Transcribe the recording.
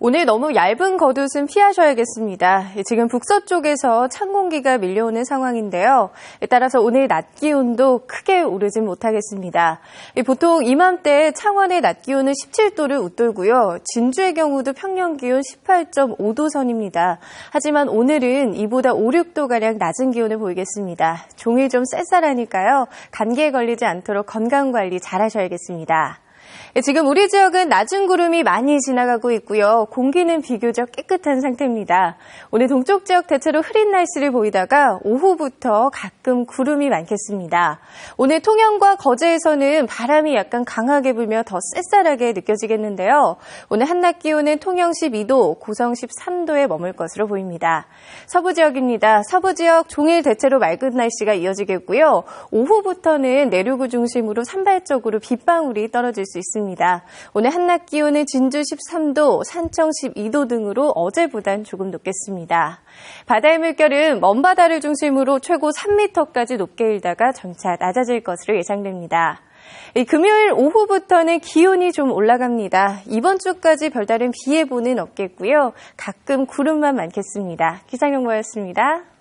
오늘 너무 얇은 겉옷은 피하셔야겠습니다. 지금 북서쪽에서 찬 공기가 밀려오는 상황인데요. 따라서 오늘 낮 기온도 크게 오르진 못하겠습니다. 보통 이맘때 창원의 낮 기온은 17도를 웃돌고요. 진주의 경우도 평년 기온 18.5도 선입니다. 하지만 오늘은 이보다 5, 6도가량 낮은 기온을 보이겠습니다. 종일 좀 쌀쌀하니까요. 감기에 걸리지 않도록 건강관리 잘 하셔야겠습니다. 예, 지금 우리 지역은 낮은 구름이 많이 지나가고 있고요. 공기는 비교적 깨끗한 상태입니다. 오늘 동쪽 지역 대체로 흐린 날씨를 보이다가 오후부터 가끔 구름이 많겠습니다. 오늘 통영과 거제에서는 바람이 약간 강하게 불며 더 쌀쌀하게 느껴지겠는데요. 오늘 한낮 기온은 통영 12도, 고성 13도에 머물 것으로 보입니다. 서부 지역입니다. 서부 지역 종일 대체로 맑은 날씨가 이어지겠고요. 오후부터는 내륙을 중심으로 산발적으로 빗방울이 떨어질 수 있습니다. 오늘 한낮 기온은 진주 13도, 산청 12도 등으로 어제보단 조금 높겠습니다. 바다의 물결은 먼 바다를 중심으로 최고 3m까지 높게 일다가 점차 낮아질 것으로 예상됩니다. 금요일 오후부터는 기온이 좀 올라갑니다. 이번 주까지 별다른 비 예보는 없겠고요. 가끔 구름만 많겠습니다. 기상용보였습니다.